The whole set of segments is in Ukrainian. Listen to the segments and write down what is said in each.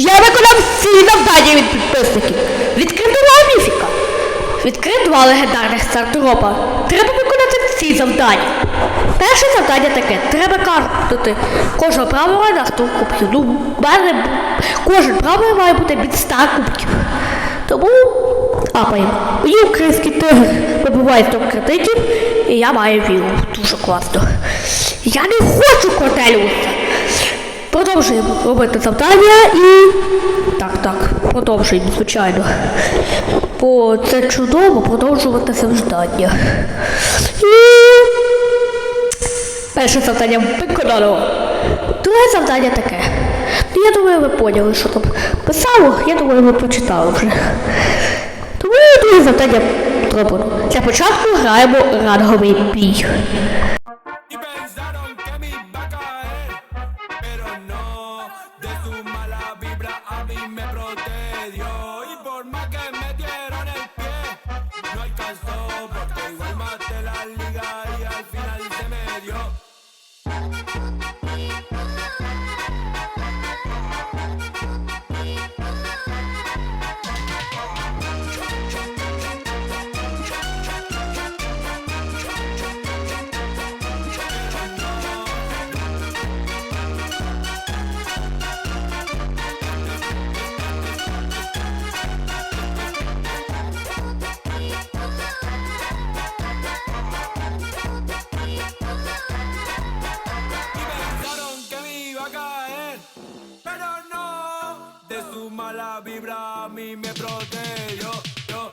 Я виконав всі завдання від підписників. Відкрив міфіка. Відкрив два легендарних стартропа. Треба виконати всі завдання. Перше завдання таке. Треба картути кожного правила на 100 кубків. Ну, мене кожен правило має бути від 100 кубків. Тому апаємо. Мені український тигр вибиває 100 кредитів, і я маю віру. Дуже класно. Я не хочу котелюватися. Продовжуємо робити завдання і. Так, так, продовжуємо, звичайно. Бо це чудово продовжувати завдання. І. Перше завдання виконано. Друге завдання таке. Ну, я думаю, ви поняли, що там писало, я думаю, ви прочитали вже. Тому друге завдання зроблено. Для початку граємо ранговий бій. Porque igual maté la liga y al final se me dio. mala vibra a mí me protege. Yo, yo.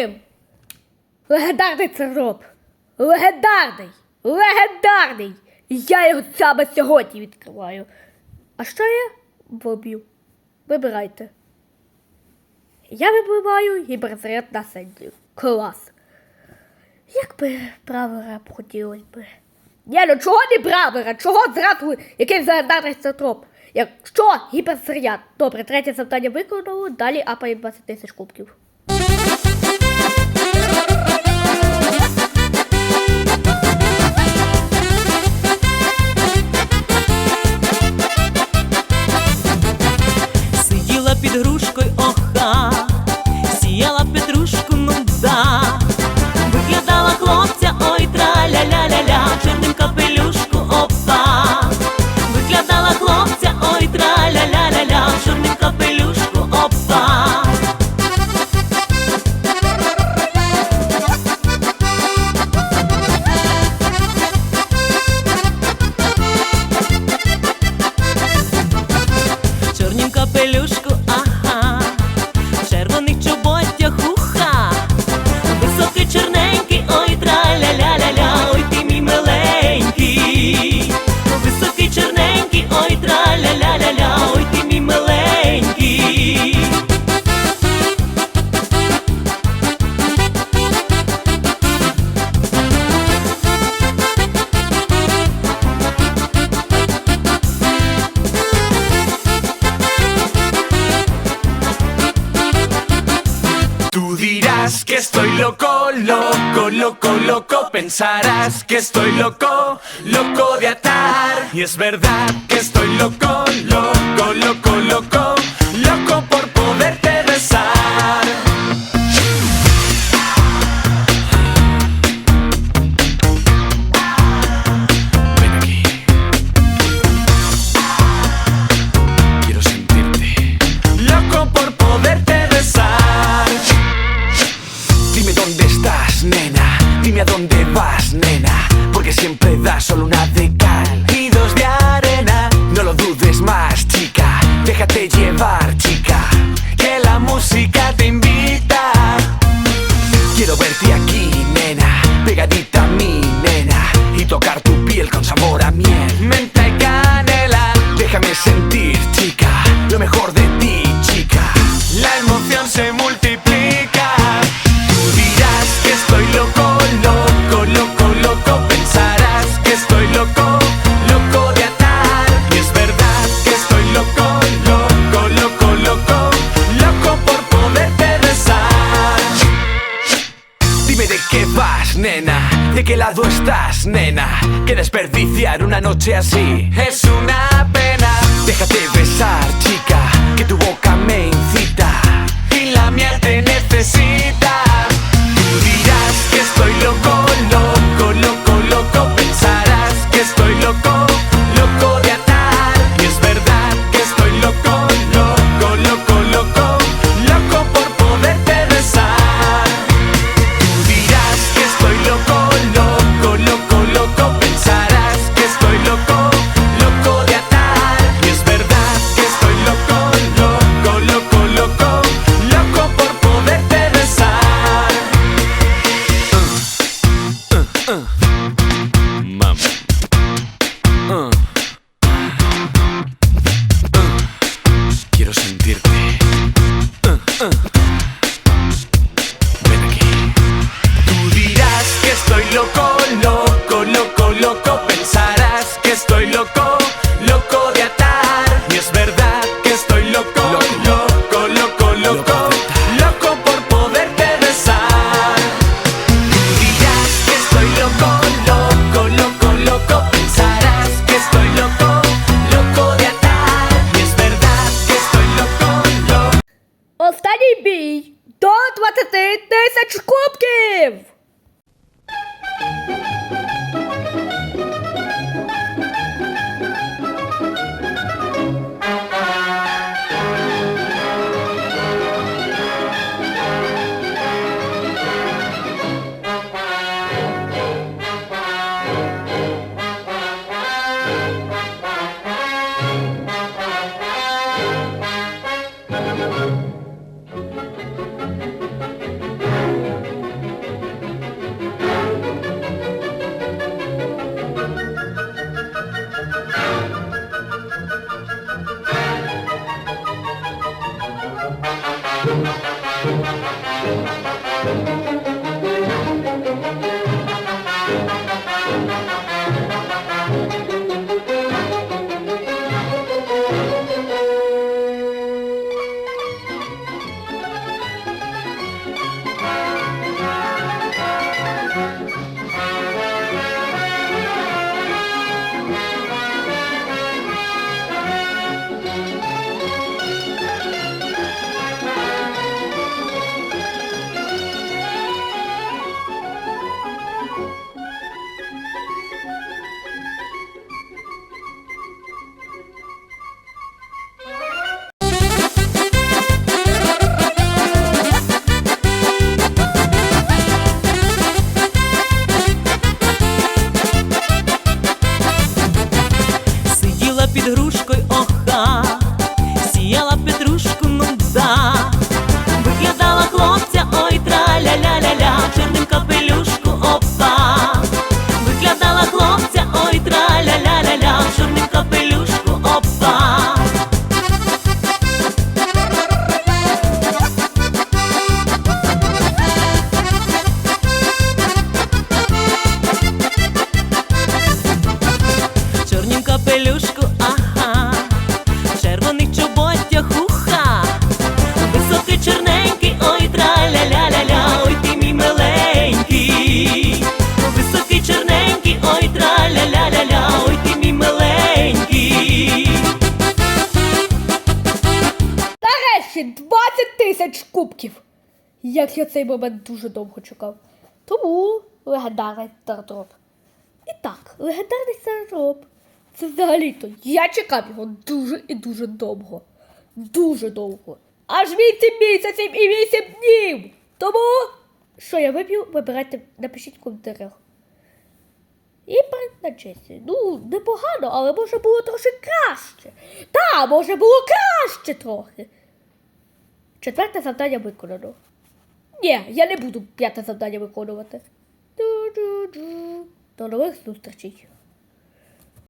Зробив! Легендарний це! Легендарний! Легендарний! Я його саме сьогодні відкриваю. А що я виб'ю? Вибирайте. Я вибиваю гіперзаряд на сенді. Клас. Як би правера б хотілося би. Ні, ну чого не правера? Чого зразу якийсь легендарний центроп? Якщо гіперзаряд. Добре, третє завдання виконало, далі апає 20 тисяч кубків. Que estoy loco, loco, loco, loco. Pensarás que estoy loco, loco de atar. Y es verdad que estoy loco, loco, loco, loco, loco por se multiplica. Tú dirás que estoy loco, loco, loco, loco. Pensarás que estoy loco, loco de atar. Y es verdad que estoy loco, loco, loco, loco, loco por poderte besar. Dime de qué vas, nena, de qué lado estás, nena. Que desperdiciar una noche así es una pena. Déjate besar, chica, que tu boca me incita la mía te necesita. Tú dirás que estoy loco, loco, estoy loco, loco de atar. Y es verdad que estoy loco, loco, loco, loco, loco por poderte besar. Tú dirás que estoy loco, loco, loco, loco. Pensarás que estoy loco, loco de atar. Y es verdad que estoy loco, loco. Останній бій до 20 тисяч кубків! Нарешті 20 тисяч кубків. Як я цей момент дуже довго чекав. Тому легендарний стартроп. І так, легендарний стартроп. Це взагалі-то. Я чекав його дуже і дуже довго. Дуже довго. Аж 8 місяців і 8 днів. Тому, що я вип'ю, вибирайте, напишіть в коментарях. І передначесі. Ну, непогано, але може було трохи краще. Та, може було краще трохи. Четверте завдання виконано. Ні, я не буду п'яте завдання виконувати. До нових зустрічей.